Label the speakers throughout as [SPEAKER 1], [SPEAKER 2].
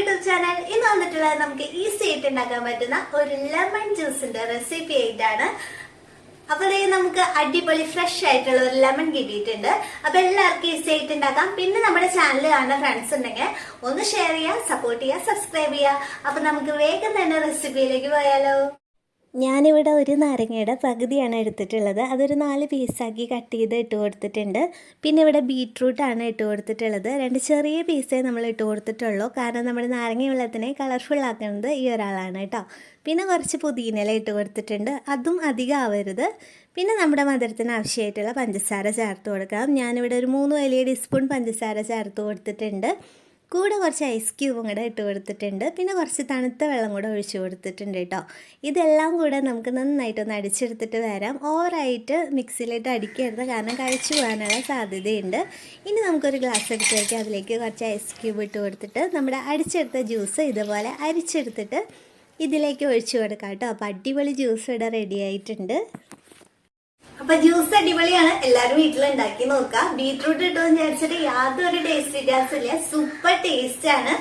[SPEAKER 1] YouTube channel ഇന്ന് വന്നിട്ടുള്ളത് നമുക്ക് ഈസി ആയിട്ട് ഉണ്ടാക്കാൻ പറ്റുന്ന ഒരു ലെമൺ ജ്യൂസിന്റെ റെസിപ്പി ആയിട്ടാണ്. അപ്പോൾ ദേ നമുക്ക് അടിപൊളി ഫ്രഷ് ആയിട്ടുള്ള ഒരു ലെമൺ കിട്ടിയിട്ടുണ്ട്. അപ്പൊ എല്ലാവർക്കും ഈസി ആയിട്ട് ഉണ്ടാക്കാം. പിന്നെ നമ്മുടെ ചാനൽ കാണുന്ന ഫ്രണ്ട്സ് ഉണ്ടെങ്കിൽ ഒന്ന് ഷെയർ ചെയ്യുക സപ്പോർട്ട് ചെയ്യുക സബ്സ്ക്രൈബ് ചെയ്യുക. അപ്പൊ നമുക്ക് വേഗം തന്നെ റെസിപ്പിയിലേക്ക് പോയാലോ.
[SPEAKER 2] ഞാനിവിടെ ഒരു നാരങ്ങയുടെ പകുതിയാണ് എടുത്തിട്ടുള്ളത്. അതൊരു നാല് പീസാക്കി കട്ട് ചെയ്ത് ഇട്ട് കൊടുത്തിട്ടുണ്ട്. പിന്നെ ഇവിടെ ബീട്രൂട്ടാണ് ഇട്ട് കൊടുത്തിട്ടുള്ളത്. രണ്ട് ചെറിയ പീസേ നമ്മൾ ഇട്ട് കൊടുത്തിട്ടുള്ളൂ. കാരണം നമ്മുടെ നാരങ്ങ വെള്ളത്തിനെ കളർഫുൾ ആക്കുന്നത് ഈ ഒരാളാണ് കേട്ടോ. പിന്നെ കുറച്ച് പുതിനയില ഇട്ട് കൊടുത്തിട്ടുണ്ട്. അതും അധികം ആവരുത്. പിന്നെ നമ്മുടെ മധുരത്തിന് ആവശ്യമായിട്ടുള്ള പഞ്ചസാര ചേർത്ത് കൊടുക്കാം. ഞാനിവിടെ ഒരു മൂന്ന് വലിയ ടീസ്പൂൺ പഞ്ചസാര ചേർത്ത് കൊടുത്തിട്ടുണ്ട്. കൂടെ കുറച്ച് ഐസ് ക്യൂബും കൂടെ ഇട്ട് കൊടുത്തിട്ടുണ്ട്. പിന്നെ കുറച്ച് തണുത്ത വെള്ളം കൂടെ ഒഴിച്ചു കൊടുത്തിട്ടുണ്ട് കേട്ടോ. ഇതെല്ലാം കൂടെ നമുക്ക് നന്നായിട്ടൊന്ന് അടിച്ചെടുത്തിട്ട് വരാം. ഓവറായിട്ട് മിക്സിയിലിട്ട് അടിക്കരുത്. കാരണം കഴിച്ചു പോകാനുള്ള സാധ്യതയുണ്ട്. ഇനി നമുക്കൊരു ഗ്ലാസ് എടുത്ത് വയ്ക്കാം അതിലേക്ക് കുറച്ച് ഐസ് ക്യൂബ് ഇട്ട് കൊടുത്തിട്ട് നമ്മുടെ അടിച്ചെടുത്ത ജ്യൂസ് ഇതുപോലെ അരിച്ചെടുത്തിട്ട് ഇതിലേക്ക് ഒഴിച്ചു കൊടുക്കാം കേട്ടോ. അപ്പോൾ അടിപൊളി ജ്യൂസ് ഇവിടെ റെഡി ആയിട്ടുണ്ട്.
[SPEAKER 1] അപ്പൊ ജ്യൂസ് അടിപൊളിയാണ്. എല്ലാരും വീട്ടിൽ ഉണ്ടാക്കി നോക്കാം. ബീട്രൂട്ട് ഇട്ടോന്ന് വിചാരിച്ചിട്ട് യാതൊരു ടേസ്റ്റ് വ്യത്യാസമില്ല സൂപ്പർ ടേസ്റ്റ് ആണ്.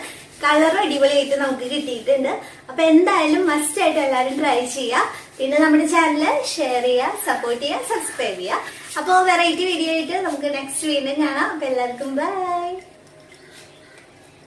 [SPEAKER 1] കളർ അടിപൊളിയായിട്ട് നമുക്ക് കിട്ടിയിട്ടുണ്ട്. അപ്പൊ എന്തായാലും മസ്റ്റ് ആയിട്ട് എല്ലാവരും ട്രൈ ചെയ്യുക പിന്നെ നമ്മുടെ ചാനൽ ഷെയർ ചെയ്യുക സപ്പോർട്ട് ചെയ്യുക സബ്സ്ക്രൈബ് ചെയ്യുക. അപ്പോൾ വെറൈറ്റി വീഡിയോ ആയിട്ട് നമുക്ക് നെക്സ്റ്റ് വീണ്ടും കാണാം. അപ്പൊ എല്ലാവർക്കും ബൈ